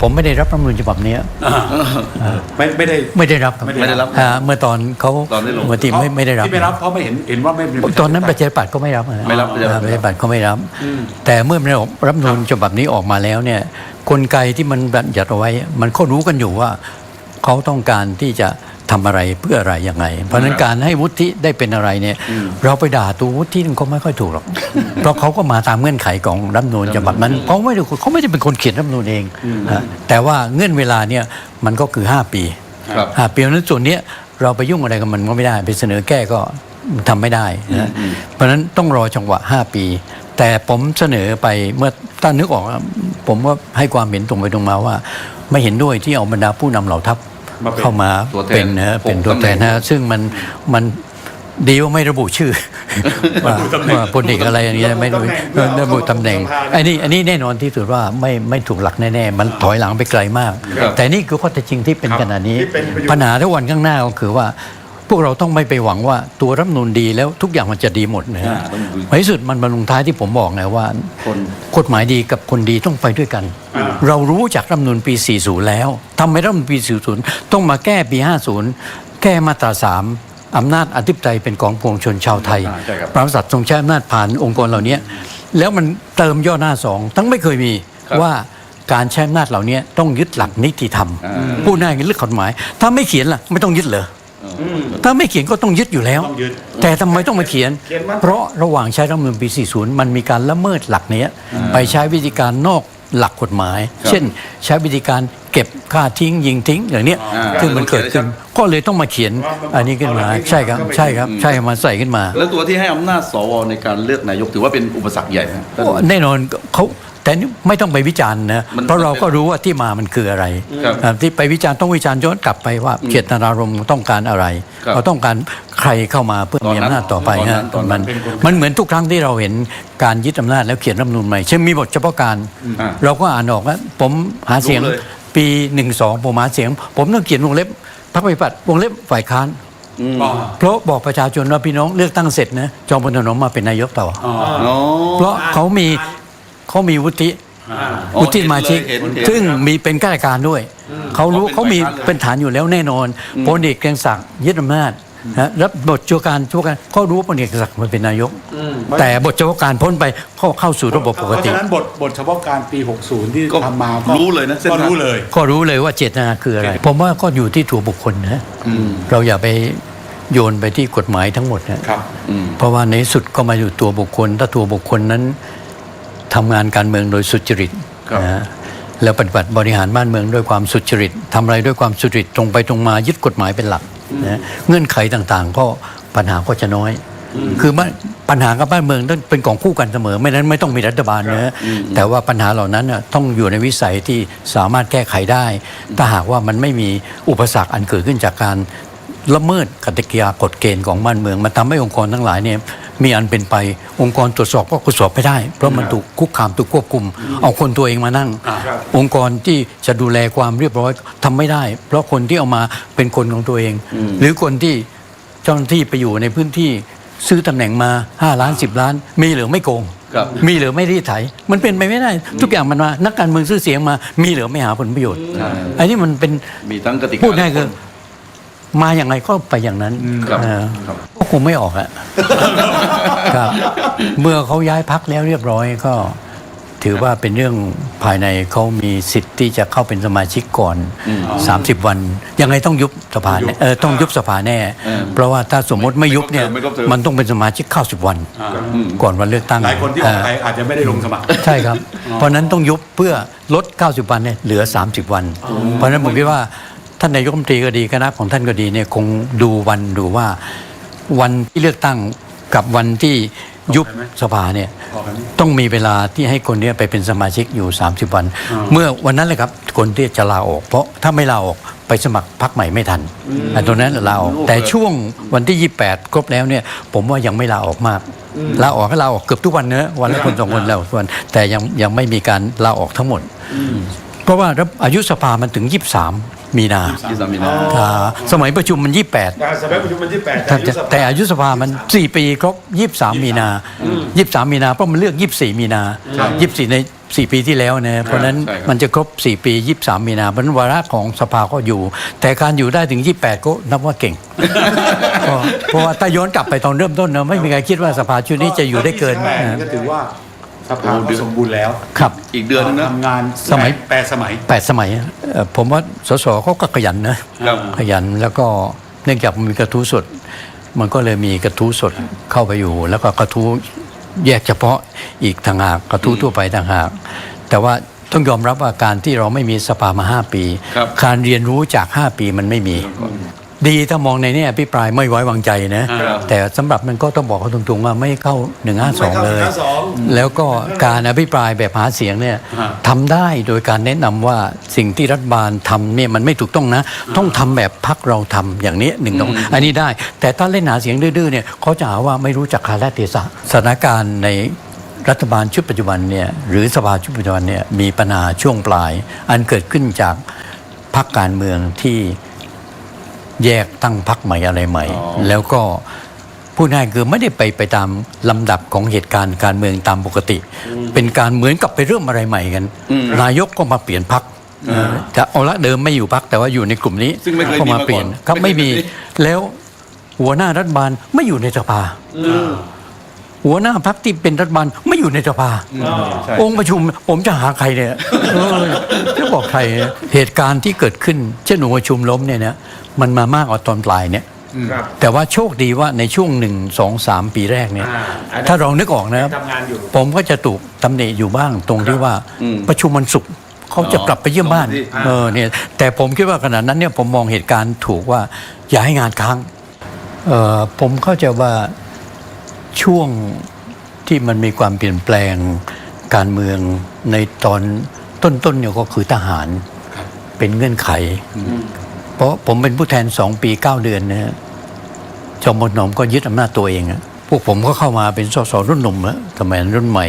ผมไม่ได้รับรัฐธรรมนูญฉบับเนี้ยไม่ไม่ได้ ไม่ได้รับคไม่ได้รับ อ่าเมื่อตอนเขาตอนได้ลง เมื่อที่ไม่ไม่ได้รับ ที่ไม่รับเพราะไม่เห็นเห็นว่าไม่เป็นตอนนั้นประชาธิปัตย์ก็ไม่รับนะไม่รับประชาธิปัตย์ อ่าประชาธิปัตย์ก็ไม่รับ แต่เมื่อรัฐธรรมนูญฉบับนี้ออกมาแล้วเนี่ยกลไกที่มันบัญญัติเอาไว้ มันก็รู้กันอยู่ว่า เขาต้องการที่จะ ทำอะไรเพื่ออะไรยังไง เพราะฉะนั้นการให้วุฒิได้เป็นอะไรเนี่ย เราไปด่าตัววุฒิมันก็ไม่ค่อยถูกหรอก เพราะเขาก็มาตามเงื่อนไขของรัฐธรรมนูญฉบับนั้นเขาไม่ได้เขาไม่ได้เป็นคนเขียนรัฐธรรมนูญเองนะแต่ว่าเงื่อนเวลาเนี่ยมันก็คือ 5 ปีครับห้าปีเพราะฉะนั้นส่วนเนี้ยเราไปยุ่งอะไรกับมันก็ไม่ได้ ไปเสนอแก้ก็ทำไม่ได้นะเพราะฉะนั้นต้องรอจังหวะ 5 ปี แต่ผมเสนอไปเมื่อถ้านึกออกอะผมว่าให้ความเห็นตรงไปตรงมาว่า ไม่เห็นด้วยที่เอาบรรดาผู้นำเหล่าทัพมา เป็นเข้ามาตัวแทนเป็นนะเป็นหกตัวแทนตำแหน่งนะซึ่งมันมันดีว่าไม่ระบุชื่อว่าว่าพลเอกอะไรอย่างเงี้ยไม่ระบุระบุตำแหน่งอันนี้อันนี้แน่นอนที่สุดว่าไม่ไม่ถูกหลักแน่ๆ มันถอยหลังไปไกลมากครับแต่นี่คือข้อเท็จจริงที่เป็นขนาดนี้ที่เป็นประโยชน์ปัญหาทุกวันข้างหน้าก็คือว่า พวกเราต้องไม่ไปหวังว่าตัวรัฐธรรมนูนดีแล้วทุกอย่างมันจะดีหมดนะฮะอ่าต้องดูในที่สุดมันบรรลุงท้ายที่ผมบอกไงว่าคนกฎหมายดีกับคนดีต้องไปด้วยกันอ่าเรารู้จากรัฐธรรมนูญปี 40 แล้วทำไมรัฐธรรมนูญปี 40 ต้องมาแก้ปี 50 แก้มาตรา 3อำนาจอธิปไตยเป็นของปวงชนชาวไทยอ่าใช่ครับพระมหากษัตริย์ทรงใช้อำนาจผ่านองค์กรเหล่านี้แล้วมันเติมย่อหน้าสองทั้งไม่เคยมีครับว่าการใช้อำนาจเหล่านี้ต้องยึดหลักนิติธรรมอ่าพูดง่ายๆเรื่องกฎหมาย ถ้าไม่เขียนล่ะ ไม่ต้องยึดเลย ถ้าไม่เขียนก็ต้องยึดอยู่แล้ว ต้องยึดแต่ทำไมต้องมาเขียน เขียนมา เพราะระหว่างใช้รัฐธรรมนูญปี 40 มันมีการละเมิดหลักเนี้ยไปใช้วิธีการนอกหลักกฎหมายครับเช่น ใช้วิธีการเก็บค่าทิ้งยิงทิ้งอย่างเนี้ยอ่าซึ่งมันเกิดขึ้นก็เลยต้องมาเขียนอันนี้ขึ้นมาใช่ครับใช่ครับใช่มาใส่ขึ้นมา แล้วตัวที่ให้อำนาจสวในการเลือกนายกถือว่าเป็นอุปสรรคใหญ่ไหมท่านแน่นอนเขา แต่นี่ไม่ต้องไปวิจารณ์นะมันเพราะเราก็รู้ว่าที่มามันคืออะไรครับอ่าที่ไปวิจารณ์ต้องวิจารณ์ย้อนกลับไปว่าเจตนารมณ์ต้องการอะไรครับเขาต้องการใครเข้ามาเพื่อตอนมีนั้นอำนาจต่อไปตอนนั้ฮะนตอนนั้นมันมันเหมือนทุกครั้งที่เราเห็นการยึดอำนาจแล้วเขียนรัฐธรรมนูญใหม่เช่นมีบทเฉพาะการอ่าเราก็อ่านออกว่าผมหาเสียงรู้เลยปีหนึ่งสองผมหาเสียง ผมต้องเขียนวงเล็บพรรคประชาธิปัตย์วงเล็บฝ่ายค้านอืมอ๋อเพราะบอกประชาชนว่าพี่น้องเลือกตั้งเสร็จนะจอมพลถนอมมาเป็นนายกต่ออ๋ออ๋อเพราะเขามี เขามีวุฒิอ่าอ๋อวุฒิสมาชิก เห็นเลยเห็นซึ่งมีเป็นข้าราชการด้วย เขารู้เขาเขาเป็นมีฝ่ายค้านเลย เป็นฐานอยู่แล้วแน่นอนพลเอกเกรียงศักดิ์ยึดอำนาจนะรับบทชั่วการชั่วการเขารู้ว่าพลเอกเกรียงศักดิ์มันเป็นนายก แต่บทเฉพาะการพ้นไปเขาเข้าสู่ระบบปกเพราะติฉะนั้นบทบทเฉพาะการปี 60 ที่ก็ทำมารู้เลยนะเส้นก็ทาง รู้เลย ก็รู้เลยว่าเจตนาคืออะไร ผมว่าก็อยู่ที่ตัวบุคคลนะอืมเราอย่าไปโยนไปที่กฎหมายทั้งหมดนะครับอืมเพราะว่าในสุดก็มาอยู่ตัวบุคคล ถ้าตัวบุคคลนั้น ทำงานการเมืองโดยสุจริตครับนะแล้วปฏิบัติบริหารบ้านเมืองด้วยความสุจริตทำอะไรด้วยความสุจริตตรงไปตรงมายึดกฎหมายเป็นหลักนะเงื่อนไขต่างๆ ก็ปัญหาก็จะน้อย คือมันปัญหากับบ้านเมืองต้องเป็นของคู่กันเสมอ ไม่นั้นไม่ต้องมีรัฐบาลนะแต่ว่าปัญหาเหล่านั้นน่ะต้องอยู่ในวิสัยที่สามารถแก้ไขได้ ถ้าหากว่ามันไม่มีอุปสรรคอันเกิดขึ้นจากการละเมิดกติกากฎเกณฑ์ของบ้านเมือง มันทำให้องค์กรทั้งหลายเนี่ย มีอันเป็นไป องค์กรตรวจสอบก็ตรวจสอบไม่ได้ เพราะมันถูกคุกคามถูกควบคุม เอาคนตัวเองมานั่งครับองค์กรที่จะดูแลความเรียบร้อยทำไม่ได้ เพราะคนที่เอามาเป็นคนของตัวเอง หรือคนที่เจ้าหน้าที่ไปอยู่ในพื้นที่ซื้อตำแหน่งมา 5 ล้าน 10 ล้าน มีหรือไม่โกงครับมีหรือไม่รีดไถ มันเป็นไปไม่ได้ ทุกอย่างมันมา นักการเมืองซื้อเสียงมา มีหรือไม่หาผลประโยชน์ อันนี้มันเป็น มีทั้งกติกาพูดง่ายคือ มาอย่างไรก็ไปอย่างนั้นครับเออครับ ก็คงไม่ออกอะครับเมื่อเขาย้ายพักแล้วเรียบร้อยก็ ถือว่าเป็นเรื่องภายในเขามีสิทธิ์ที่จะเข้าเป็นสมาชิกก่อน 30 วัน ยังไงต้องยุบสภาแน่เออต้องยุบสภาแน่เออเพราะว่าถ้าสมมติไม่ยุบเนี่ยไม่ครบเทอม มันต้องเป็นสมาชิกเข้า10วันอืมก่อนวันเลือกตั้งหลายคนที่ออกไปเอาจจะไม่ได้ลงสมัคร ใช่ครับ เพราะฉะนั้นต้องยุบเพื่อลด 90 วันเนี่ยเหลือ 30 วัน เพราะฉะนั้นผมคิดว่า ท่านนายกรัฐมนตรีก็ดีคณะของท่านก็ดีเนี่ยคงดูวันดูว่าวันที่เลือกตั้งกับวันที่ยุบสภาเนี่ยออกกันไหมต้องมีเวลาที่ให้คนเนี้ไปเป็นสมาชิกอยู่ 30 วัน เมื่อวันนั้นเลยครับคนที่จะลาออก เพราะถ้าไม่ลาออกไปสมัครพรรคใหม่ไม่ทันอันตรงนั้นลาออก แต่ช่วงวันที่ 28 ครบแล้วเนี่ย ผมว่ายังไม่ลาออกมากลาออกก็ลาออกเกือบทุกวันเนอะวันละคนสองคนแล้วทุกวันแต่ยังยังไม่มีการลาออกทั้งหมด เพราะว่าอายุสภามันถึง 23 มีนาที่สามีนาอ่าสมัยประชุมมัน 28การสมัยประชุมวันที่8แต่แต่อายุสภามัน 4 ปีครบ 23 มีนา 23 มีนา เพราะมันเลือก 24 มีนา 24 ใน 4 ปีที่แล้วนะ เพราะฉะนั้นใช่ครับ มันจะครบ 4 ปี 23 มีนาเพราะฉะนั้นวาระของสภาก็อยู่ แต่การอยู่ได้ถึง 28 ก็นับว่าเก่งก็เพราะว่าถ้าย้อนกลับไปตอนเริ่มต้นนะไม่มีใครคิดว่าสภาชุดนี้จะอยู่ได้เกินแปดนะก็ถือว่า สภาก็สมบูรณ์แล้วครับ อีกเดือนนึงนะทำงานสมัย แปดสมัย แปดสมัยเอ่อผมว่าสสเขาก็ขยันนะครับ ขยันแล้วก็เนื่องจากมันมีกระทู้สด มันก็เลยมีกระทู้สดเข้าไปอยู่ แล้วก็กระทู้แยกเฉพาะอีกต่างหากกระทู้ทั่วไปต่างหาก แต่ว่าต้องยอมรับว่าการที่เราไม่มีสภามา5ปี ครับ การเรียนรู้จาก5ปีมันไม่มี ดีถ้ามองในเนี้พิปรายไม่ไว้วางใจนะ ครับแต่สำหรับมันก็ต้องบอกเขาตรงๆว่าไม่เข้า 152 เลยแล้วก็การอภิปรายแบบหาเสียงเนี่ยฮะ ทำได้โดยการแนะนำว่าสิ่งที่รัฐบาลทำเนี่ยมันไม่ถูกต้องนะ ต้องทำแบบพักเราทำอย่างนี้หนึ่งต้องอันนี้ได้ แต่ถ้าเล่นหาเสียงดื้อๆเนี่ยเขาจะหาว่าไม่รู้จักคาลเทศะสถานการณ์ใน รัฐบาลชุดปัจจุบันเนี่ยหรือสภาชุดปัจจุบันเนี่ยมีปัญหาช่วงปลาย อันเกิดขึ้นจากพักการเมืองที่ แยกตั้งพักใหม่อะไรใหม่อ๋อแล้วก็พูดง่ายคือไม่ได้ไปไปตามลำดับของเหตุการณ์การเมืองตามปกติ เป็นการเหมือนกับไปเริ่มอะไรใหม่กัน นายกก็มาเปลี่ยนพักจะเอาละเดิมไม่อยู่พักแต่ว่าอยู่ในกลุ่มนี้ซึ่งไม่เคยก็มีมามาก่อนเปลี่ยนครับไม่ไม่เคยมีมีแล้วหัวหน้ารัฐบาลไม่อยู่ในสภา หัวหน้าพักที่เป็นรัฐบาลไม่อยู่ในสภา ใช่ องค์ประชุมผมจะหาใครเนี่ยเออจะบอกใครเนี่ยเหตุการณ์ที่เกิดขึ้นเช่นองค์ประชุมล้มเนี่ยนะมันมามากกว่าตอนปลายเนี่ย ครับ แต่ว่าโชคดีว่าในช่วงหนึ่งสองสามปีแรกเนี่ย อ่าอันนั้นถ้าเรานึกออกนะครับทำงานอยู่ ผมก็จะถูกตำหนิอยู่บ้างตรงที่ว่าอืมประชุมวันศุกร์เขาจะอ๋อกลับไปเยี่ยมบ้านสองอาทิตย์เออเนี่ยแต่ผมคิดว่าขณะนั้นเนี่ยผมมองเหตุการณ์ถูกว่าอย่าให้งานค้างเออผมเข้าใจว่า ช่วงที่มันมีความเปลี่ยนแปลงการเมืองในตอนต้นๆเนี่ยก็คือทหารเป็นเงื่อนไข เพราะผมเป็นผู้แทนสองปีเก้าเดือนนะฮะจอมพลหนอมก็ยึดอำนาจตัวเองอะพวกผมก็เข้ามาเป็นสสรุ่นหนุ่มแล้วสมัยรุ่นใหม่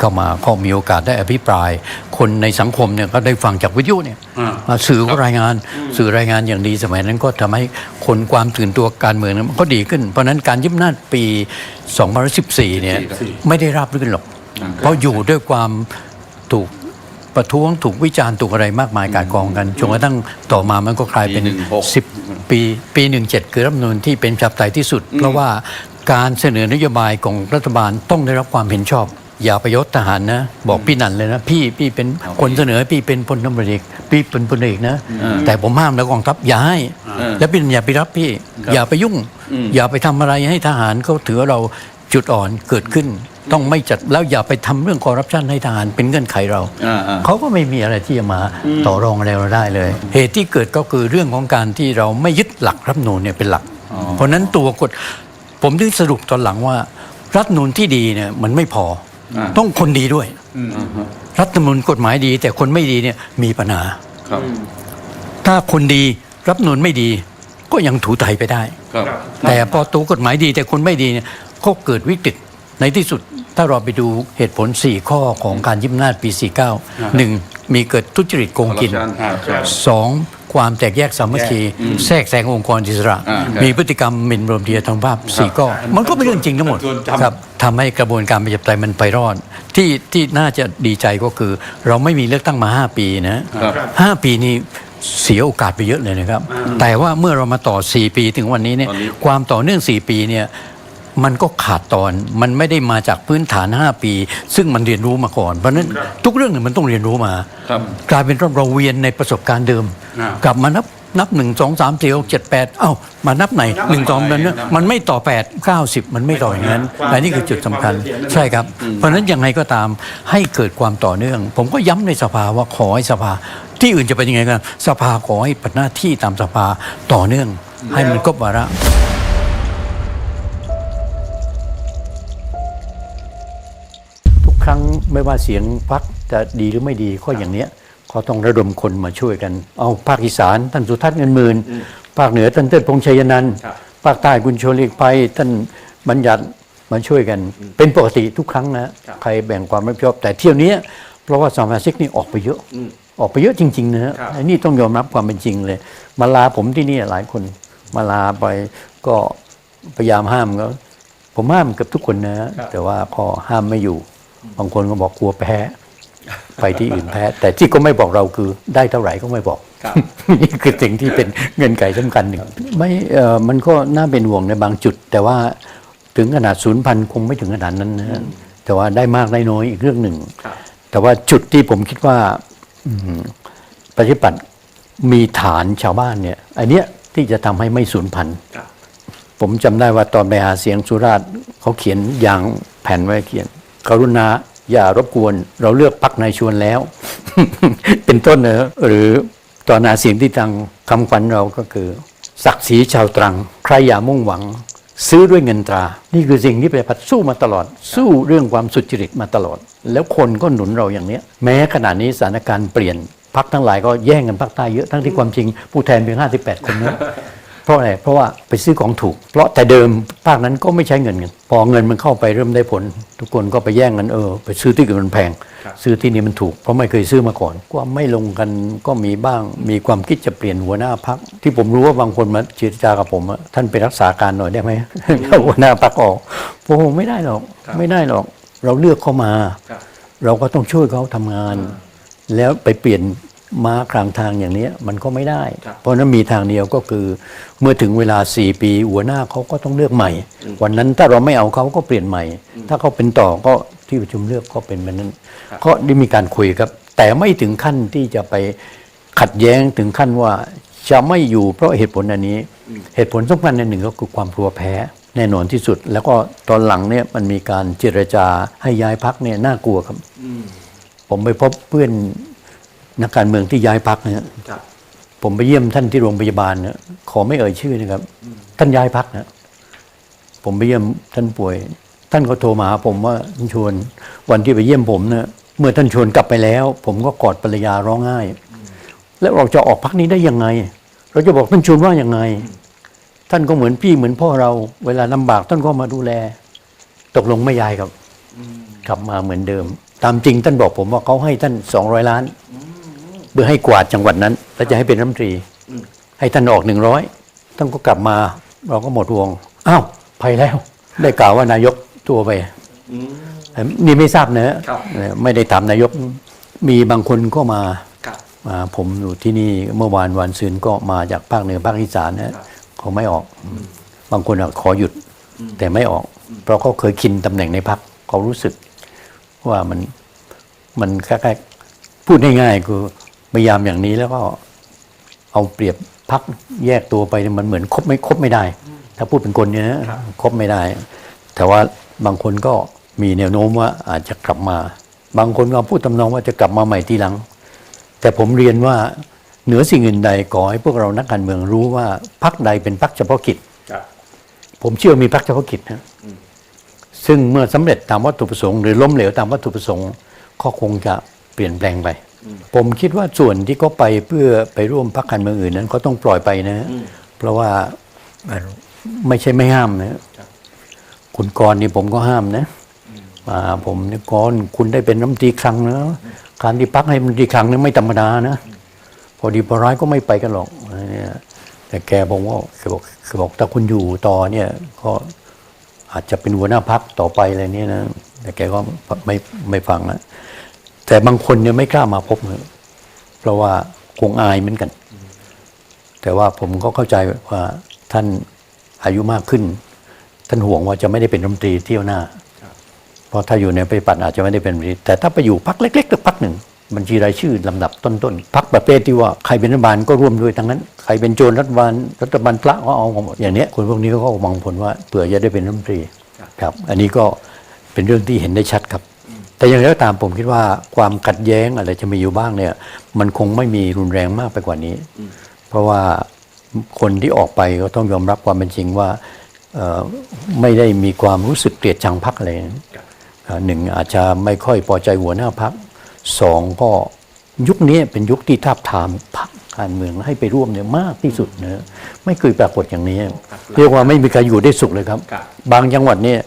เข้ามาก็มีโอกาสได้อภิปราย คนในสังคมเนี่ยก็ได้ฟังจากวิทยุเนี่ยอ่าอ่าสื่อก็รายงานสื่อรายงานอย่างดีสมัยนั้นก็ทำให้คนความตื่นตัวการเมืองนั้นมันก็ดีขึ้น เพราะฉะนั้นการยึดอำนาจปี2014เนี่ยไม่ได้ราบรื่นหรอก เพราะอยู่ด้วยความถูกประท้วงถูกวิจารณ์ถูกอะไรมากมายการกองกันจนกระทั่งต่อมามันก็กลายเป็นปี16สิบปีปีหนึ่งเจ็ดคือรัฐธรรมนูญที่เป็นจับไตยที่สุด เพราะว่าการเสนอนโยบายของรัฐบาลต้องได้รับความเห็นชอบ อย่าประยศทหารนะ บอกพี่นันเลยนะ พี่พี่เป็นคนเสนอพี่เป็นพลตำรวจเอกพี่เป็นพลเอกนะ แต่ผมห้ามแล้วกองทัพอย่าให้อ่าแล้วพี่นันอย่าไปรับพี่ครับอย่าไปยุ่งอืมอย่าไปทำอะไรให้ทหารเขาถือว่าเราจุดอ่อนเกิดขึ้น ต้องไม่จัดแล้วอย่าไปทำเรื่องคอร์รัปชันให้ทหารเป็นเงื่อนไขเราอ่าอ่าเขาก็ไม่มีอะไรที่จะมาต่อรองอะไรเราได้เลย เหตุที่เกิดก็คือเรื่องของการที่เราไม่ยึดหลักรัฐธรรมนูญเนี่ยเป็นหลัก เพราะฉะนั้นตัวกฎผมถึงสรุปตอนหลังว่ารัฐธรรมนูญที่ดีเนี่ยมันไม่พอ อาต้องคนดีด้วยรัฐธรรมนูญกฎหมายดี แต่คนไม่ดีเนี่ยมีปัญหา ครับถ้าคนดีรัฐธรรมนูญไม่ดี ก็ยังถูไถไปได้ ครับแต่พอตัวกฎหมายดีแต่คนไม่ดีเนี่ยก็เกิดวิกฤตในที่สุดถ้าเราไปดูเหตุผล 4 ข้อของการยึดอำนาจปี 49 1. มีเกิดทุจริตโกงกินอ่าครับสอง ความแตกแยกสามัคคีแทรกแซงองค์กรอิสระอ่าครับมีพฤติกรรมหมิ่นประมาทธรรมภาพสี่ข้อมันก็เป็นเรื่องจริงทั้งหมดส่วนจำครับทำให้กระบวนการประชาธิปไตยมันไปรอด ที่ที่น่าจะดีใจก็คือ เราไม่มีเลือกตั้งมา 5 ปีนะครับห้าปีนี้เสียโอกาสไปเยอะเลยนะครับ แต่ว่าเมื่อเรามาต่อ 4 ปีถึงวันนี้เนี่ยตอนนี้ความต่อเนื่อง 4 ปีเนี่ย มันก็ขาดตอนมันไม่ได้มาจากพื้นฐาน 5 ปี ซึ่งมันเรียนรู้มาก่อน เพราะฉะนั้นทุกเรื่องเนี่ยมันต้องเรียนรู้มาครับกลายเป็นเราเวียนในประสบการณ์เดิมอ่ากลับมานับนับหนึ่งสองสามสี่หกเจ็ดแปดเอ้ามานับไหนหนึ่งสองนั้นมันไม่ต่อแปดเก้าสิบมันไม่ต่ออย่างนั้นอันนี้คือจุดสำคัญใช่ครับ เพราะฉะนั้นยังไงก็ตามให้เกิดความต่อเนื่อง ผมก็ย้ำในสภาว่าขอให้สภา ที่อื่นจะเป็นยังไงกันสภาขอให้ปฏิหน้าที่ตามสภาต่อเนื่อง ให้มันครบวาระ รั้งไม่ว่าเสียงพักจะดีหรือไม่ดีก็อย่างเนี้ยก็ต้องระดมคนมาช่วยกัน เอาภาคอีสานท่านสุทัศน์เงินหมื่นภาคเหนือท่านเทิดพงษ์ชัยนันท์ภาคใต้คุณโชลิกภัยท่านบัญญัติมาช่วยกัน เป็นปกติทุกครั้งนะใครแบ่งความรับผิดชอบ แต่เที่ยวเนี้ยเพราะว่าสมาชิกนี่ออกไปเยอะออกไปเยอะจริงๆนะฮะอันนี้ต้องยอมรับความเป็นจริงเลย มาลาผมที่นี่หลายคน มาลาไปก็พยายามห้ามก็ผมห้ามเกับทุกคนนะฮะแต่ว่าก็ห้ามไม่อยู่ บางคนก็บอกกลัวแพ้ ไปที่อื่นแพ้ แต่ที่ก็ไม่บอกเราคือได้เท่าไหร่ก็ไม่บอกครับนี่คือสิ่งที่เป็นเงินไขสำคัญหนึ่งไม่เออมันก็น่าเป็นห่วงในบางจุด แต่ว่าถึงขนาดศูนย์พันคงไม่ถึงขนาดนั้นนะแต่ว่าได้มากได้น้อยอีกเรื่องหนึ่งครับแต่ว่าจุดที่ผมคิดว่าอืมประชาธิปัตย์มีฐานชาวบ้านเนี่ยอันเนี้ยที่จะทำให้ไม่สูญพันธุ์ครับผมจำได้ว่าตอนไปหาเสียงสุราษฎร์เขาเขียนยางแผ่นไว้เขียน กรุณาอย่ารบกวน เราเลือกพักนายชวนแล้ว เป็นต้นเนอะหรือตอนหาเสียงที่ตังคำขวัญเราก็คือ ศักดิ์ศรีชาวตรัง ใครอย่ามุ่งหวัง ซื้อด้วยเงินตรา นี่คือสิ่งที่ประชาธิปัตย์สู้มาตลอด สู้เรื่องความสุจริตมาตลอด แล้วคนก็หนุนเราอย่างเนี้ย แม้ขณะนี้สถานการณ์เปลี่ยนพักทั้งหลายก็แย่งกันภาคใต้เยอะทั้งที่ความจริงผู้แทนเพียง58 คนเนอะ เพราะอะไร เพราะว่าไปซื้อของถูก เพราะแต่เดิมภาคนั้นก็ไม่ใช้เงินกัน พอเงินมันเข้าไปเริ่มได้ผล ทุกคนก็ไปแย่งกันเออ ไปซื้อที่อื่นมันแพง ซื้อที่นี่มันถูก เพราะไม่เคยซื้อมาก่อนความไม่ลงกันก็มีบ้าง มีความคิดจะเปลี่ยนหัวหน้าพัก ที่ผมรู้ว่าบางคนมาเจรจากับผมอะท่านไปรักษาการหน่อยได้ไหมเอาหัวหน้าพักออกผมไม่ได้หรอก ไม่ได้หรอก เราเลือกเข้ามาครับเราก็ต้องช่วยเขาทำงาน แล้วไปเปลี่ยน ม้ากลางทางอย่างนี้มันก็ไม่ได้ครับเพราะฉะนั้นมีทางเดียวก็คือ เมื่อถึงเวลา 4 ปี หัวหน้าเขาก็ต้องเลือกใหม่ วันนั้นถ้าเราไม่เอาเขาก็เปลี่ยนใหม่ ถ้าเขาเป็นต่อก็ที่ประชุมเลือกก็เป็นแบบนั้นก็ได้มีการคุยครับ แต่ไม่ถึงขั้นที่จะไปขัดแย้งถึงขั้นว่าจะไม่อยู่เพราะเหตุผลอันนี้ เหตุผลสำคัญอันหนึ่งก็คือความกลัวแพ้แน่นอนที่สุด แล้วก็ตอนหลังเนี่ยมันมีการเจรจาให้ย้ายพักเนี่ยน่ากลัวครับอืมผมไปพบเพื่อน นักการเมืองที่ย้ายพักเนี่ยครับผมไปเยี่ยมท่านที่โรงพยาบาลเนี่ยขอไม่เอ่ยชื่อนะครับ ท่านย้ายพักนะผมไปเยี่ยมท่านป่วย ท่านก็โทรมาหาผมว่าท่านชวนวันที่ไปเยี่ยมผมเนี่ยเมื่อท่านชวนกลับไปแล้ว ผมก็กอดภรรยาร้องไห้ แล้วเราจะออกพักนี้ได้ยังไง เราจะบอกท่านชวนว่ายังไง ท่านก็เหมือนพี่เหมือนพ่อเรา เวลาลำบากท่านก็มาดูแล ตกลงไม่ย้ายครับกลับมาเหมือนเดิม ตามจริงท่านบอกผมว่าเขาให้ท่านสองร้อยล้านเพื่อให้กวาดจังหวัดนั้น แล้วจะให้เป็นรัฐมนตรีอืมให้ท่านออกหนึ่งร้อยท่านก็กลับมาเราก็หมดวงอ้าวไปแล้ว ได้กล่าวว่านายกตัวไปอืมแต่นี่ไม่ทราบนะครับไม่ได้ถามนายกมีบางคนก็มาครับมาผมอยู่ที่นี่เมื่อวานวันซืนก็มาจากภาคเหนือภาคอีสานนะเขาไม่ออก บางคนอะขอหยุดแต่ไม่ออก เพราะเขาเคยคินตำแหน่งในพักเขารู้สึกว่ามันมันคล้ายๆพูดง่ายๆคือ พยายามอย่างนี้แล้วก็เอาเปรียบพักแยกตัวไปเนี่ยมันเหมือนคบไม่คบไม่ได้ ถ้าพูดเป็นคนเนี่ยนะคบไม่ได้ แต่ว่าบางคนก็มีแนวโน้มว่าอาจจะกลับมา บางคนก็พูดตำนองว่าจะกลับมาใหม่ทีหลัง แต่ผมเรียนว่าเหนือสิ่งอื่นใดขอให้พวกเรานักการเมืองรู้ว่าพักใดเป็นพักเฉพาะกิจครับผมเชื่อมีพักเฉพาะกิจนะซึ่งเมื่อสำเร็จตามวัตถุประสงค์หรือล้มเหลวตามวัตถุประสงค์ก็คงจะเปลี่ยนแปลงไป ผมคิดว่าส่วนที่เขาไปเพื่อไปร่วมพักการเมืองอื่นนั้นเขาต้องปล่อยไปนะ เพราะว่าไม่ใช่ไม่ห้ามนะ คุณกรณ์นี่ผมก็ห้ามนะมาผมเนี่ยกรณ์คุณได้เป็นรัฐมนตรีครั้งนะการที่พักให้รัฐมนตรีครั้งนี่ไม่ธรรมดานะ พอดีพอร้ายก็ไม่ไปกันหรอกเนี่ยแต่แกบอกว่าแกบอกแกบอกถ้าคุณอยู่ต่อเนี่ยก็อาจจะเป็นหัวหน้าพักต่อไปอะไรเนี่ยนะ แต่แกก็ไม่ไม่ฟังนะ แต่บางคนเนี่ยไม่กล้ามาพบเพราะว่าคงอายเหมือนกัน แต่ว่าผมก็เข้าใจว่าท่านอายุมากขึ้น ท่านห่วงว่าจะไม่ได้เป็นรัฐมนตรีเที่ยวหน้า เพราะถ้าอยู่ในปฏิปัติอาจจะไม่ได้เป็นรัฐมนตรีแต่ถ้าไปอยู่พักเล็กๆสักพักหนึ่งบัญชีรายชื่อลำดับต้นๆพักประเภทที่ว่าใครเป็นรัฐบาลก็ร่วมด้วยทั้งนั้น ใครเป็นโจรรัฐบาลรัฐบาลพระก็เอาหมดอย่างเนี้ยคนพวกนี้ก็มองผลว่าเผื่อจะได้เป็นรัฐมนตรีครับ อันนี้ก็เป็นเรื่องที่เห็นได้ชัดครับ แต่อย่างไรก็ตามผมคิดว่าความขัดแย้งอะไรจะมีอยู่บ้างเนี่ย มันคงไม่มีรุนแรงมากไปกว่านี้ เพราะว่าคนที่ออกไปก็ต้องยอมรับความเป็นจริงว่าไม่ได้มีความรู้สึกเกลียดชังพักอะไรนะเอ่อหนึ่งอาจจะไม่ค่อยพอใจหัวหน้าพักสองก็ยุคนี้เป็นยุคที่ทาบทามพักการเมืองให้ไปร่วมเนี่ยมากที่สุดนะไม่เคยปรากฏอย่างนี้ เรียกว่าไม่มีใครอยู่ได้สุขเลยครับ บางจังหวัดเนี่ย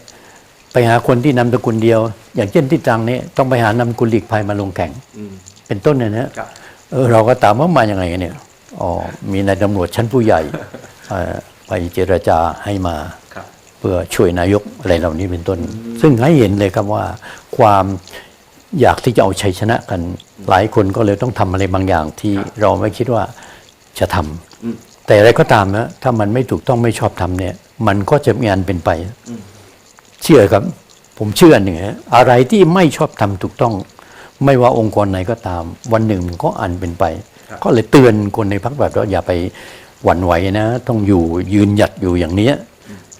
ไปหาคนที่นามสกุลเดียว อย่างเช่นที่ตรังเนี่ยต้องไปหานามสกุลหลีกภัยมาลงแข่งอืมเป็นต้นเนี่ยนะครับเออเราก็ถามว่ามาอย่างไงกันเนี่ยอ๋อมีนายตำรวจชั้นผู้ใหญ่เอ่อไปเจรจาให้มาครับเพื่อช่วยนายกอะไรเหล่านี้เป็นต้น ซึ่งให้เห็นเลยครับว่าความอยากที่จะเอาชัยชนะกัน หลายคนก็เลยต้องทำอะไรบางอย่างที่เราไม่คิดว่าจะทำแต่อะไรก็ตามนะถ้ามันไม่ถูกต้องไม่ชอบทำเนี่ย มันก็จะมีอันเป็นไป เชื่อครับ ผมเชื่อหนึ่งฮะอะไรที่ไม่ชอบทำถูกต้อง ไม่ว่าองค์กรไหนก็ตาม วันหนึ่งมันก็อันเป็นไป ก็เลยเตือนคนในพรรคแบบว่าอย่าไปหวั่นไหวนะ ต้องอยู่ยืนหยัดอยู่อย่างเนี้ย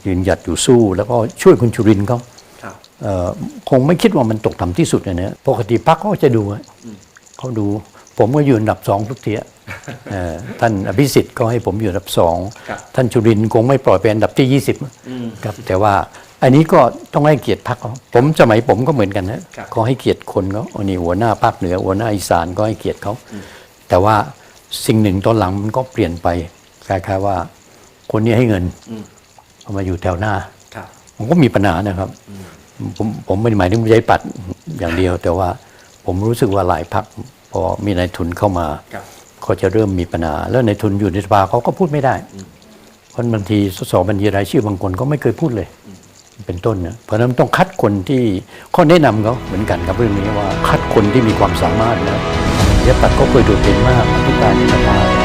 ยืนหยัดอยู่สู้ แล้วก็ช่วยคุณจุรินทร์เขาครับเอ่อคงไม่คิดว่ามันตกต่ำที่สุดนะเนี่ยปกติพรรคเขาก็จะดูอะเขาดู ผมก็อยู่อันดับสองทุกทีอะเอ่อท่านอภิสิทธิ์ก็ให้ผมอยู่อันดับสองครับท่านจุรินทร์คงไม่ปล่อยเป็นอันดับที่ยี่สิบครับแต่ว่า อันนี้ก็ต้องให้เกียรติพรรคเขาผมสมัยผมก็เหมือนกันนะครับก็ให้เกียรติคนเขาอันนี้หัวหน้าภาคเหนือหัวหน้าอีสานก็ให้เกียรติเขาแต่ว่าสิ่งหนึ่งตอนหลังมันก็เปลี่ยนไปคล้ายๆว่า คนนี้ให้เงินเอามาอยู่แถวหน้าครับผมก็มีปัญหานะครับ ผมผมไม่ได้หมายถึงประชาธิปัตย์อย่างเดียว แต่ว่าผมรู้สึกว่าหลายพักพอมีนายทุนเข้ามาครับเขาจะเริ่มมีปัญหา แล้วนายทุนอยู่ในสภาเขาก็พูดไม่ได้เพราะบางทีสสบัญชีรายชื่อบางคนก็ไม่เคยพูดเลย เป็นต้นเนี่ยเพราะนั้นต้องคัดคนที่ข้อแนะนำเขาเหมือนกันกับเรื่องนี้ว่าคัดคนที่มีความสามารถนะยะปัดก็เคยโดดเด่นมากที่การในสภา